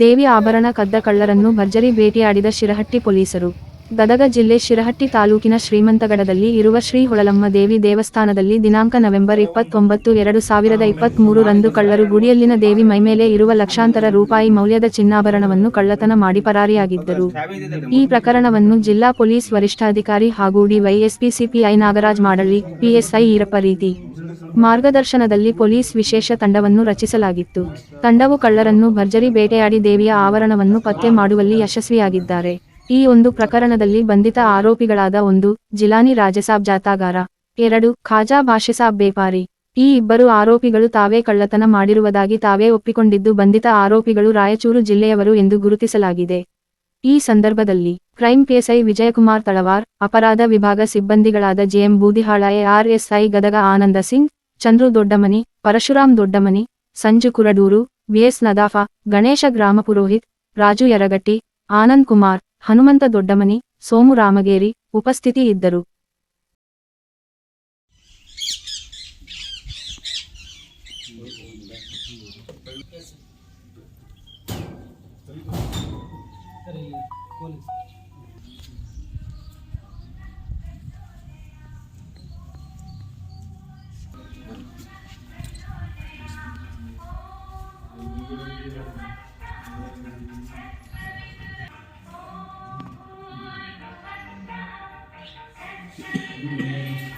ದೇವಿ ಆಭರಣ ಕದ್ದ ಕಳ್ಳರನ್ನು ಭರ್ಜರಿ ಭೇಟಿಯಾಡಿದ ಶಿರಹಟ್ಟಿ ಪೊಲೀಸರು. ಗದಗ ಜಿಲ್ಲೆ ಶಿರಹಟ್ಟಿ ತಾಲೂಕಿನ ಶ್ರೀಮಂತಗಡದಲ್ಲಿ ಇರುವ ಶ್ರೀ ಹೊಳಲಮ್ಮ ದೇವಿ ದೇವಸ್ಥಾನದಲ್ಲಿ ದಿನಾಂಕ ನವೆಂಬರ್ ಇಪ್ಪತ್ತೊಂಬತ್ತು, ಎರಡು ಸಾವಿರದ ಇಪ್ಪತ್ಮೂರು ರಂದು ಕಳ್ಳರು ಗುಡಿಯಲ್ಲಿನ ದೇವಿ ಮೈಮೇಲೆ ಇರುವ ಲಕ್ಷಾಂತರ ರೂಪಾಯಿ ಮೌಲ್ಯದ ಚಿನ್ನಾಭರಣವನ್ನು ಕಳ್ಳತನ ಮಾಡಿ ಪರಾರಿಯಾಗಿದ್ದರು. ಈ ಪ್ರಕರಣವನ್ನು ಜಿಲ್ಲಾ ಪೊಲೀಸ್ ವರಿಷ್ಠಾಧಿಕಾರಿ ಹಾಗೂ DYSP CPI Nagaraj Madalli, PSI Irappa ರೀತಿ. ಮಾರ್ಗದರ್ಶನದಲ್ಲಿ ಪೊಲೀಸ್ ವಿಶೇಷ ತಂಡವನ್ನು ರಚಿಸಲಾಗಿತ್ತು. ತಂಡವು ಕಳ್ಳರನ್ನು ಭರ್ಜರಿ ಬೇಟೆಯಾಡಿ ದೇವಿಯ ಆವರಣವನ್ನು ಪತ್ತೆ ಮಾಡುವಲ್ಲಿ ಯಶಸ್ವಿಯಾಗಿದ್ದಾರೆ. ಈ ಒಂದು ಪ್ರಕರಣದಲ್ಲಿ ಬಂಧಿತ ಆರೋಪಿಗಳಾದ ಒಂದು, ಜಿಲಾನಿ ರಾಜಸಾಬ್ ಜಾತಾಗಾರ. ಎರಡು, ಖಾಜಾ ಭಾಷೆಸಾಬ್ ಬೇಪಾರಿ. ಈ ಇಬ್ಬರು ಆರೋಪಿಗಳು ತಾವೇ ಕಳ್ಳತನ ಮಾಡಿರುವುದಾಗಿ ತಾವೇ ಒಪ್ಪಿಕೊಂಡಿದ್ದು ಬಂಧಿತ ಆರೋಪಿಗಳು ರಾಯಚೂರು ಜಿಲ್ಲೆಯವರು ಎಂದು ಗುರುತಿಸಲಾಗಿದೆ. ಈ ಸಂದರ್ಭದಲ್ಲಿ ಕ್ರೈಂ ಪಿಎಸ್ಐ ವಿಜಯಕುಮಾರ್ ತಳವಾರ್, ಅಪರಾಧ ವಿಭಾಗ ಸಿಬ್ಬಂದಿಗಳಾದ JM Boodihal ARSI Gadag Anand Singh, Chandru Doddamani Parashuram Doddamani, Sanju Kuradur VS Nadaf, Ganesh ಗ್ರಾಮ ಪುರೋಹಿತ್, ರಾಜು ಯರಗಟ್ಟಿ, ಆನಂದ್ ಕುಮಾರ್. ಹನುಮಂತ ದೊಡ್ಡಮನಿ ಸೋಮುರಾಮಗೇರಿ ಉಪಸ್ಥಿತಿ ಇದ್ದರು. Amém.